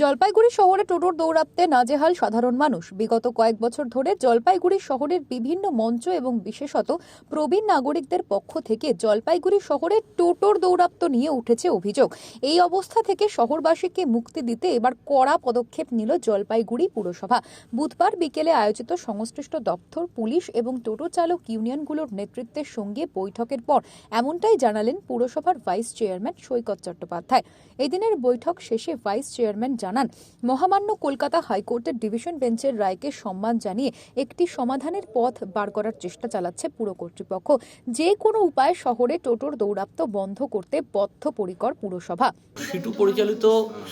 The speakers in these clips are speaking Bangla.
জলপাইগুড়ি শহরে টোটোর দৌড়াতে নাজেহাল সাধারণ মানুষ। বিগত কয়েক বছর ধরে জলপাইগুড়ি শহরের বিভিন্ন মঞ্চ এবং বিশেষত প্রবীণ নাগরিকদের পক্ষ থেকে জলপাইগুড়ি শহরে টোটোর দৌরাত্ম নিয়ে উঠেছে অভিযোগ। এই অবস্থা থেকে শহরবাসীকে মুক্তি দিতে এবার কড়া পদক্ষেপ নিল জলপাইগুড়ি পুরসভা। বুধবার বিকেলে আয়োজিত সংশ্লিষ্ট দপ্তর, পুলিশ এবং টোটো চালক ইউনিয়নগুলোর নেতৃত্বের সঙ্গে বৈঠকের পর এমনটাই জানালেন পুরসভার ভাইস চেয়ারম্যান সৈকত চট্টোপাধ্যায়। এদিনের বৈঠক শেষে ভাইস চেয়ারম্যান জানান, মহামান্য কলকাতা হাইকোর্টের ডিভিশন বেঞ্চের রায়কে সম্মান জানিয়ে একটি সমাধানের পথ বার করার চেষ্টা চালাচ্ছে পুর কর্তৃপক্ষ। যে কোনো উপায়ে শহরে টোটোর দৌরাত্ম্য বন্ধ করতে বদ্ধপরিকর পুরসভা। সিটু পরিচালিত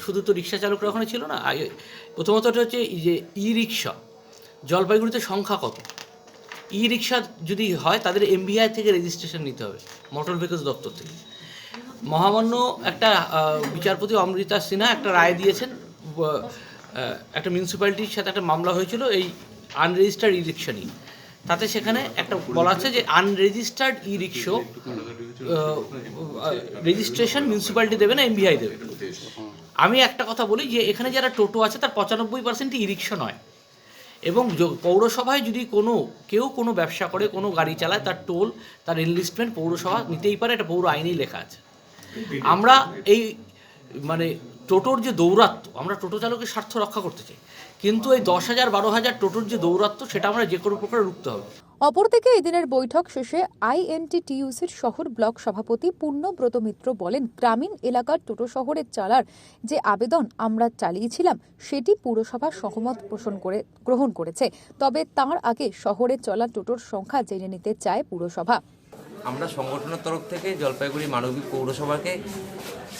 শুধু তো রিক্সা চালকরা ওখানে ছিল না, আগে প্রথমত হচ্ছে যে ই রিক্সা জলপাইগুড়িতে সংখ্যা কত? ই রিক্সা যদি হয় তাদের এমবিআই থেকে রেজিস্ট্রেশন নিতে হবে, মোটর ভেহিকলস দপ্তর থেকে। মহামান্য একটা বিচারপতি অমৃতা সিনহা একটা রায় দিয়েছেন একটা মিউনিসিপ্যালিটির সাথে একটা মামলা হয়েছিল এই আনরেজিস্টার্ড ই রিক্সা নিয়ে। তাতে সেখানে একটা বলা আছে যে unregistered e rickshaw registration municipality দেবে না এমবিআই দেবে। আমি একটা কথা বলি যে এখানে যারা টোটো আছে তার পঁচানব্বই পার্সেন্টই ই রিক্সা নয়। এবং পৌরসভায় যদি কোনো, কেউ কোনো ব্যবসা করে, কোনো গাড়ি চালায়, তার টোল তার এনলিস্টমেন্ট পৌরসভা নিতেই পারে, এটা পৌর আইনেই লেখা আছে। আমরা এই মানে টোটোর যে দৌরাত্ম আমরা টোটো চালকের স্বার্থ রক্ষা করতে চাই। কিন্তু এই দশ হাজার, বারো হাজার টোটোর যে দৌরাত্ম সেটা আমরা যে কোনো প্রকারে রুখতে হবে। অপরদিকে এদিনের বৈঠক শেষে আইএনটিটিইউসির শহর ব্লক সভাপতি পূর্ণব্রত মিত্র বলেন, গ্রামীণ এলাকার টোটো শহরের চালার যে আবেদন আমরা চালিয়েছিলাম, সেটি পুরসভা সহমত পোষণ করে, গ্রহণ করেছে। তবে তার আগে শহরে চলা টোটোর সংখ্যা জেনে নিতে চায় পুরসভা। আমরা সংগঠনের তরফ থেকে জলপাইগুড়ি মানবিক পৌরসভাকে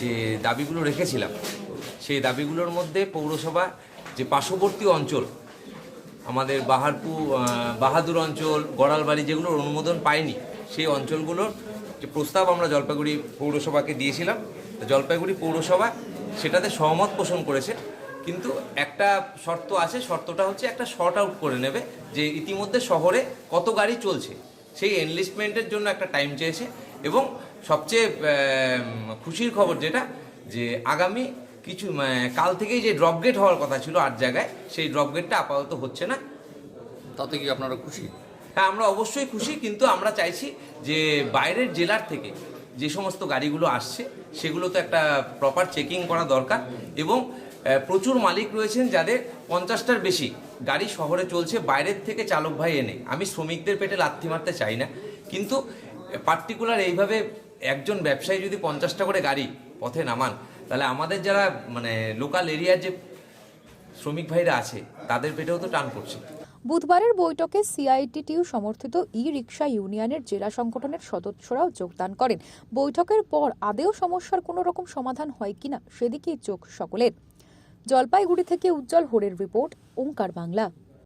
যে দাবিগুলো রেখেছিলাম, সেই দাবিগুলোর মধ্যে পৌরসভা যে পার্শ্ববর্তী অঞ্চল, আমাদের বাহারপুর বাহাদুর অঞ্চল, গড়ালবাড়ি যেগুলোর অনুমোদন পায়নি সেই অঞ্চলগুলোর যে প্রস্তাব আমরা জলপাইগুড়ি পৌরসভাকে দিয়েছিলাম, জলপাইগুড়ি পৌরসভা সেটাতে সহমত পোষণ করেছে। কিন্তু একটা শর্ত আছে, শর্তটা হচ্ছে একটা শর্ট আউট করে নেবে যে ইতিমধ্যে শহরে কত গাড়ি চলছে। সেই এনলিস্টমেন্টের জন্য একটা টাইম চেয়েছে এবং সবচেয়ে খুশির খবর যেটা যে আগামী কিছু কাল থেকেই যে ড্রপ গেট হওয়ার কথা ছিল আট জায়গায় সেই ড্রপ গেটটা আপাতত হচ্ছে না। তাতে কি আপনারা খুশি? হ্যাঁ আমরা অবশ্যই খুশি কিন্তু আমরা চাইছি যে বাইরের জেলার থেকে যে সমস্ত গাড়িগুলো আসছে সেগুলো তো একটা প্রপার চেকিং করা দরকার এবং প্রচুর মালিক রয়েছেন যাদের পঞ্চাশটার বেশি গাড়ি শহরে চলছে, বাইরের থেকে চালক ভাই এনে। আমি শ্রমিকদের পেটে লাথি মারতে চাই না। কিন্তু পার্টিকুলার এইভাবে একজন ব্যবসায়ী যদি পঞ্চাশটা করে গাড়ি পথে নামান, তাহলে আমাদের যারা মানে লোকাল এরিয়ার যে শ্রমিক ভাইরা আছে, তাদের পেটেও তো টান পড়ছে। বুধবারের বৈঠকে সিআইটিটিউ সমর্থিত ই রিক্সা ইউনিয়নের জেলা সংগঠনের সদস্যরাও যোগদান করেন। বৈঠকের পর আদেও সমস্যার কোনো রকম সমাধান হয় কিনা, সেদিকেই চোখ সকলের। জলপাইগুড়ি থেকে উজ্জ্বল হোরের রিপোর্ট ওঙ্কার বাংলা।